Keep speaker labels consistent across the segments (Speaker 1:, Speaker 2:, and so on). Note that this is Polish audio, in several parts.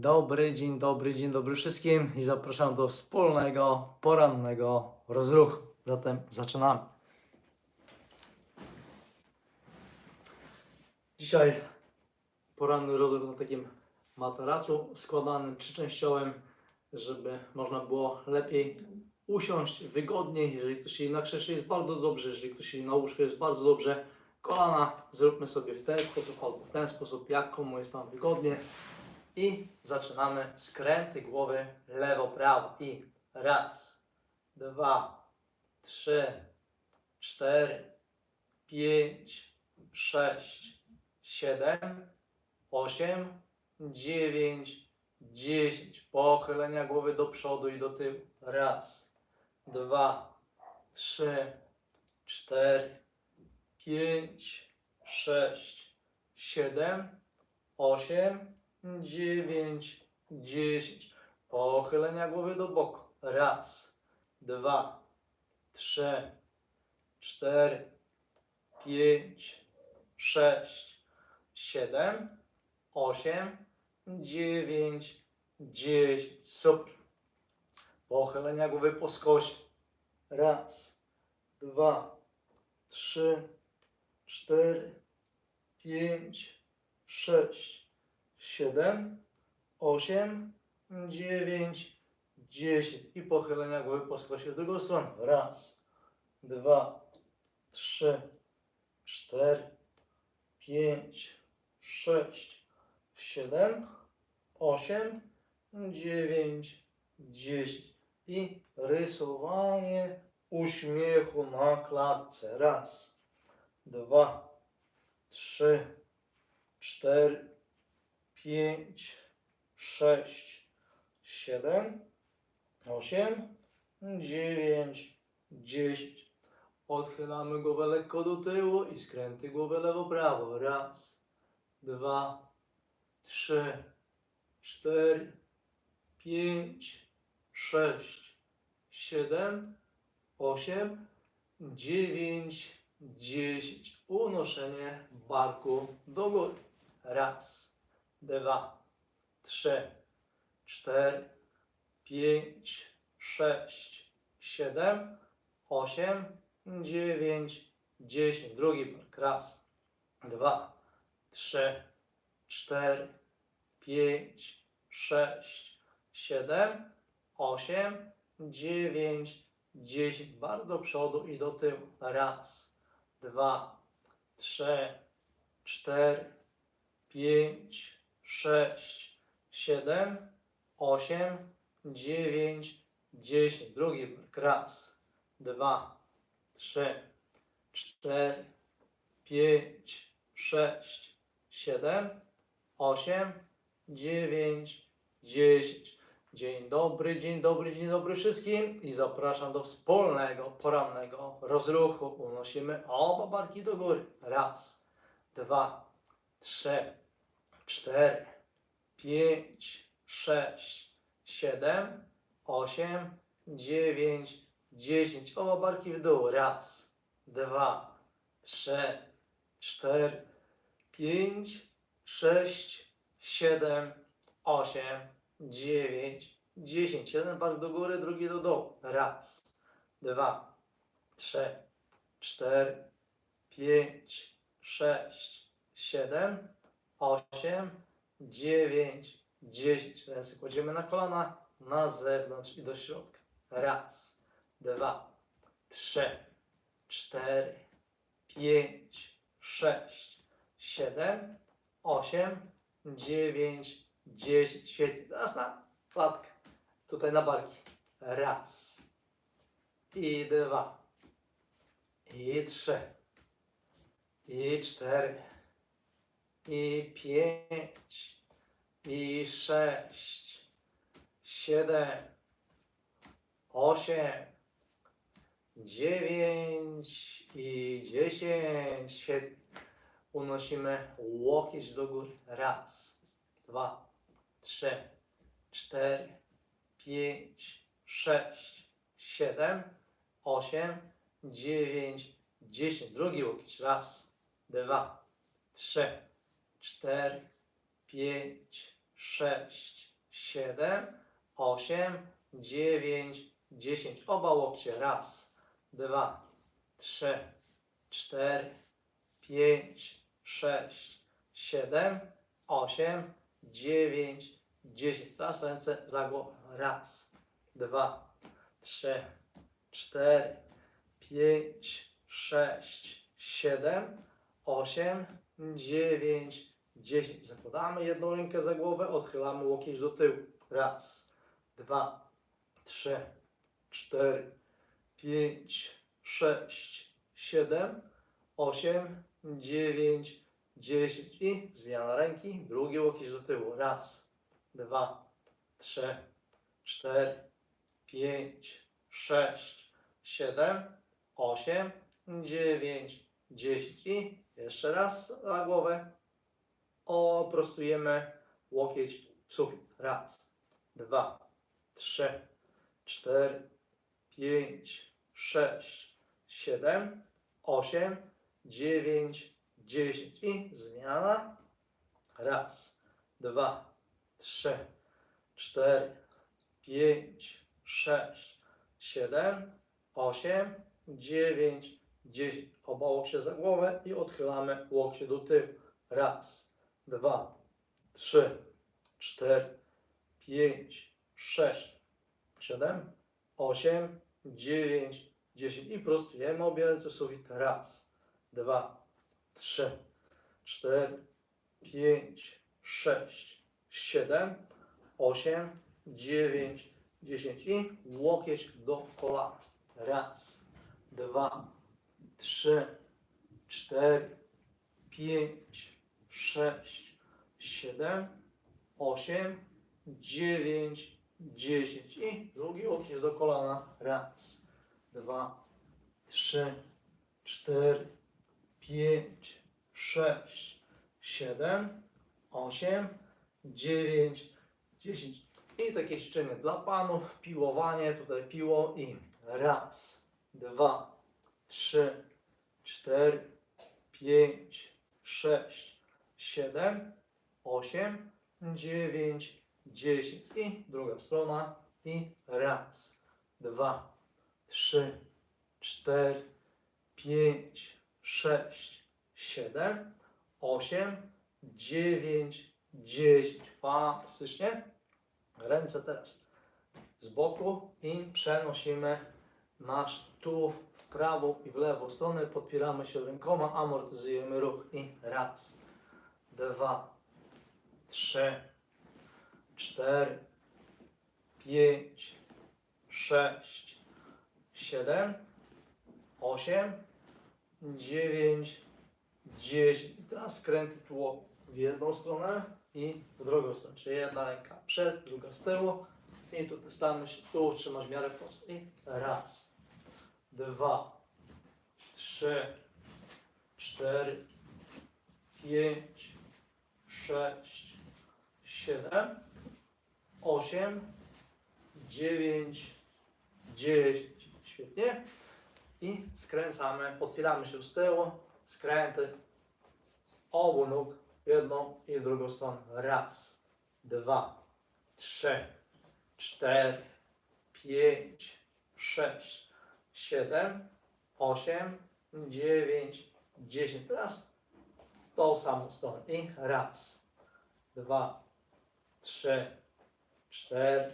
Speaker 1: dobry, dzień dobry, dzień dobry wszystkim i zapraszam do wspólnego porannego rozruchu. Zatem zaczynamy. Dzisiaj poranny rozruch na takim materacu składanym trzyczęściowym, żeby można było lepiej usiąść wygodniej. Jeżeli ktoś siedzi na krześle jest bardzo dobrze, jeżeli ktoś siedzi na łóżku jest bardzo dobrze. Kolana zróbmy sobie w ten sposób albo w ten sposób, jak komu jest tam wygodnie. I zaczynamy skręty głowy lewo-prawo. I raz, dwa, trzy, cztery, pięć, sześć, siedem, osiem, dziewięć, dziesięć. Pochylenia głowy do przodu i do tyłu. Raz, dwa, trzy, cztery, pięć, sześć, siedem, osiem, dziewięć, dziesięć. Pochylenia głowy do boku. Raz, dwa, trzy, cztery, pięć, sześć, siedem, osiem, dziewięć, dziesięć. Super. Pochylenia głowy po skosie. Raz, dwa, trzy, cztery, pięć, sześć, siedem, osiem, dziewięć, dziesięć. I pochylenia głowy po skosie w drugą stronę. Raz, dwa, trzy, cztery, pięć, sześć, siedem, osiem, dziewięć, dziesięć. I rysowanie uśmiechu na klatce. Raz, dwa, trzy, cztery, pięć, sześć, siedem, osiem, dziewięć, dziesięć. Odchylamy głowę lekko do tyłu i skręty głowę lewo-prawo. Raz, dwa, trzy, cztery, pięć, sześć, siedem, osiem, dziewięć, dziesięć. Unoszenie barku do góry. Raz, dwa, trzy, cztery, pięć, sześć, siedem, osiem, dziewięć, dziesięć. Drugi bark. Raz, dwa, trzy, cztery, pięć, sześć, siedem, osiem, dziewięć, dziesięć. Bardzo do przodu i do tyłu. Raz, dwa, trzy, cztery, pięć, sześć, siedem, osiem, dziewięć, dziesięć. Drugi bark. Raz, dwa, trzy, cztery, pięć, sześć, siedem, osiem, dziewięć, dziesięć. Dzień dobry, dzień dobry, dzień dobry wszystkim i zapraszam do wspólnego porannego rozruchu. Unosimy oba barki do góry. Raz, dwa, trzy, cztery, pięć, sześć, siedem, osiem, dziewięć, dziesięć. Oba barki w dół. Raz, dwa, trzy, cztery, pięć, sześć, siedem, osiem, dziewięć, dziesięć. Jeden bark do góry, drugi do dołu. Raz, dwa, trzy, cztery, pięć, sześć, siedem, osiem, dziewięć, dziesięć. Ręce kładziemy na kolana, na zewnątrz i do środka. Raz, dwa, trzy, cztery, pięć, sześć, siedem, osiem, dziewięć, dziesięć. Świetnie. Teraz na klatkę. Tutaj na barki. Raz. I dwa. I trzy. I cztery. I pięć. I sześć. Siedem. Osiem. Dziewięć. I dziesięć. Świetnie. Unosimy łokieć do góry. Raz, dwa, trzy, cztery, pięć, sześć, siedem, osiem, dziewięć, dziesięć. Drugi łokieć. Raz, dwa, trzy, cztery, pięć, sześć, siedem, osiem, dziewięć, dziesięć. Oba łokcie. Raz, dwa, trzy, cztery, pięć, sześć, siedem, osiem, dziewięć, dziesięć. Teraz ręce za głowę. Raz, dwa, trzy, cztery, pięć, sześć, siedem, osiem, dziewięć, dziesięć. Zakładamy jedną rękę za głowę, odchylamy łokieć do tyłu. Raz, dwa, trzy, cztery, pięć, sześć, siedem, osiem, dziewięć, dziesięć. I zmiana ręki, drugi łokieć do tyłu. Raz, dwa, trzy, cztery, pięć, sześć, siedem, osiem, dziewięć, dziesięć. I jeszcze raz za głowę. Oprostujemy łokieć w sufit. Raz, dwa, trzy, cztery, pięć, sześć, siedem, osiem, dziewięć, dziesięć. I zmiana. Raz, dwa, trzy, cztery, pięć, sześć, siedem, osiem, dziewięć, dziesięć. Oba łokcie za głowę i odchylamy łokcie do tyłu. Raz, dwa, trzy, cztery, pięć, sześć, siedem, osiem, dziewięć, dziesięć. I prostujemy obie ręce w sufit. Raz, dwa, trzy, cztery, pięć, sześć, siedem, osiem, dziewięć, dziesięć. I łokieć do kolana. Raz, dwa, trzy, cztery, pięć, sześć, siedem, osiem, dziewięć, dziesięć. I drugi łokieć do kolana. Raz, dwa, trzy, cztery, pięć, sześć, siedem, osiem, dziewięć, dziesięć. I takie ćwiczenie dla panów, piłowanie, tutaj piło i raz, dwa, trzy, cztery, pięć, sześć, siedem, osiem, dziewięć, dziesięć. I druga strona. I raz, dwa, trzy, cztery, pięć, sześć, siedem, osiem, dziewięć, dziesięć. Fantastycznie. Ręce teraz z boku i przenosimy nasz tułów w prawą i w lewą stronę. Podpieramy się rękoma, amortyzujemy ruch. I raz, dwa, trzy, cztery, pięć, sześć, siedem, osiem, dziewięć, dziesięć. Teraz skręty tło w jedną stronę i w drugą stronę. Czyli jedna ręka przed, druga z tyłu. I tutaj staramy się tu trzymać w miarę prosto. I raz, dwa, trzy, cztery, pięć, sześć, siedem, osiem, dziewięć, dziesięć. Świetnie. I skręcamy, podpieramy się z tyłu, skręty obu nóg jedną i drugą stronę. Raz, dwa, trzy, cztery, pięć, sześć, siedem, osiem, dziewięć, dziesięć. Teraz w tą samą stronę. I raz, dwa, trzy, cztery,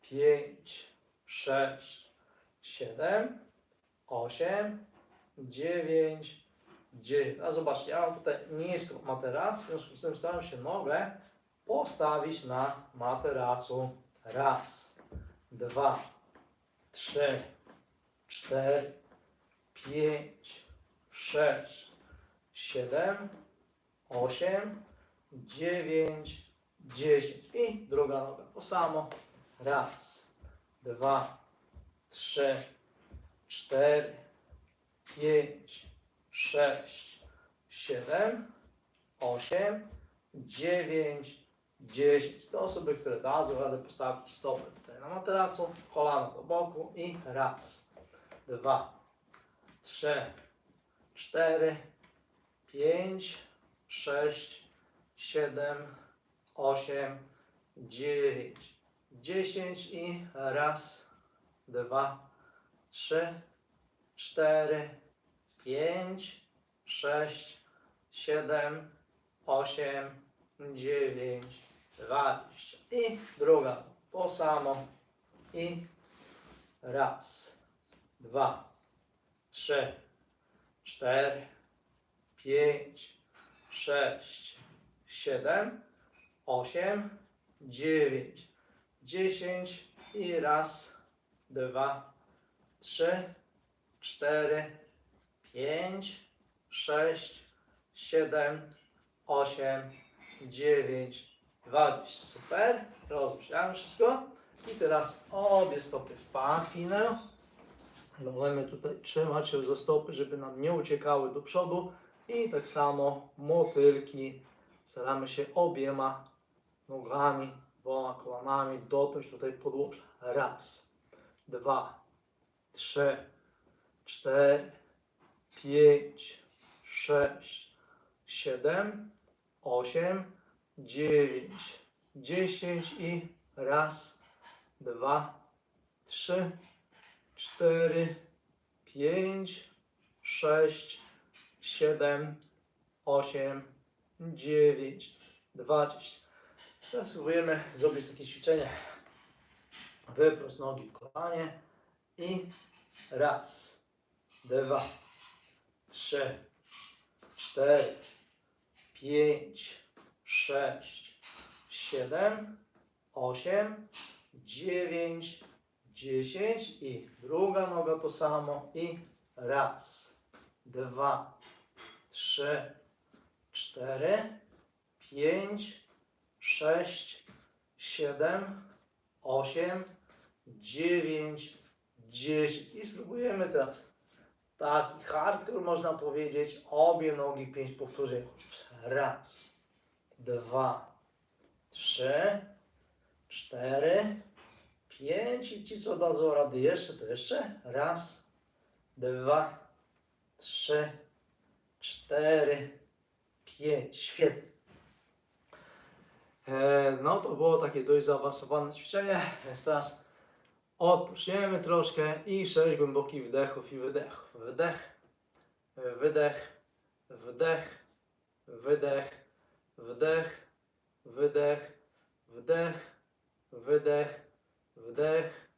Speaker 1: pięć, sześć, siedem, osiem, dziewięć, dziesięć. A zobaczcie, ja mam tutaj niską materac, w związku z tym staram się nogę postawić na materacu. Raz, dwa, trzy, cztery, pięć, sześć, siedem, osiem, dziewięć, dziesięć. I druga noga. To samo. Raz, dwa, trzy, cztery, pięć, sześć, siedem, osiem, dziewięć, dziesięć. To osoby, które dadzą radę postawić stopę tutaj na materacu, kolano do boku i raz, dwa, trzy, cztery, pięć, sześć, siedem, osiem, dziewięć, dziesięć i raz, dwa, trzy, cztery, pięć, sześć, siedem, osiem, dziewięć, dwadzieścia. I druga, to samo. I raz, dwa, trzy, cztery, pięć, sześć, siedem, osiem, dziewięć, dziesięć i raz, dwa, trzy, cztery, pięć, sześć, siedem, osiem, dziewięć, dwadzieścia. Super. Rozgrzałem wszystko. I teraz obie stopy w pachwinę. Możemy tutaj trzymać się za stopy, żeby nam nie uciekały do przodu. I tak samo motylki. Staramy się obiema nogami, dwoma kolanami dotknąć tutaj podłoża. Raz, dwa, trzy, cztery, pięć, sześć, siedem, osiem, dziewięć, dziesięć i raz, dwa, trzy, cztery, pięć, sześć, siedem, osiem, dziewięć, dwadzieścia. Teraz spróbujemy zrobić takie ćwiczenie. Wyprost nogi w kolanie i raz, dwa, trzy, cztery, pięć, sześć, siedem, osiem, dziewięć, dziesięć i druga noga to samo i raz, dwa, trzy, cztery, pięć, sześć, siedem, osiem, dziewięć, dziesięć. I spróbujemy teraz. Taki hardcore można powiedzieć, obie nogi pięć powtórzeń. Raz, dwa, trzy, cztery, pięć. I ci co dadzą rady jeszcze, to jeszcze raz, dwa, trzy, cztery, pięć. Świetnie. E, No to było takie dość zaawansowane ćwiczenie, więc teraz odpoczniemy troszkę i sześć głębokich wdechów i wydechów. Wdech, wydech, wdech, wydech, wdech, wydech, wdech, wydech, wdech,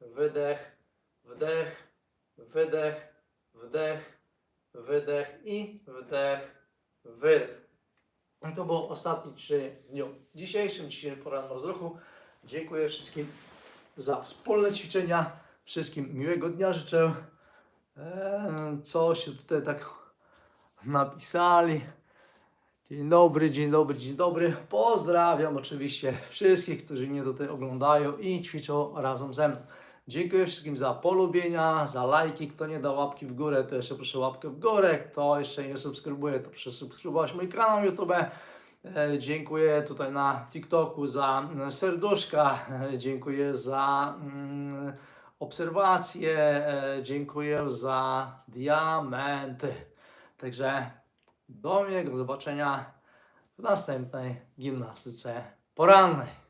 Speaker 1: wydech, wdech, wydech, wdech, wydech i wdech, wydech. To było ćwiczenie w dniu dzisiejszym, dzisiejszym porannym rozruchu. Dziękuję wszystkim za wspólne ćwiczenia. Wszystkim miłego dnia życzę. Eee, co się tutaj tak napisali. Dzień dobry, dzień dobry, dzień dobry. Pozdrawiam oczywiście wszystkich, którzy mnie tutaj oglądają i ćwiczą razem ze mną. Dziękuję wszystkim za polubienia, za lajki. Kto nie da łapki w górę, to jeszcze proszę łapkę w górę. Kto jeszcze nie subskrybuje, to proszę subskrybować mój kanał YouTube. E, Dziękuję tutaj na TikToku za mm, serduszka, e, dziękuję za mm, obserwacje, e, dziękuję za diamenty. Także do miłego zobaczenia w następnej gimnastyce porannej.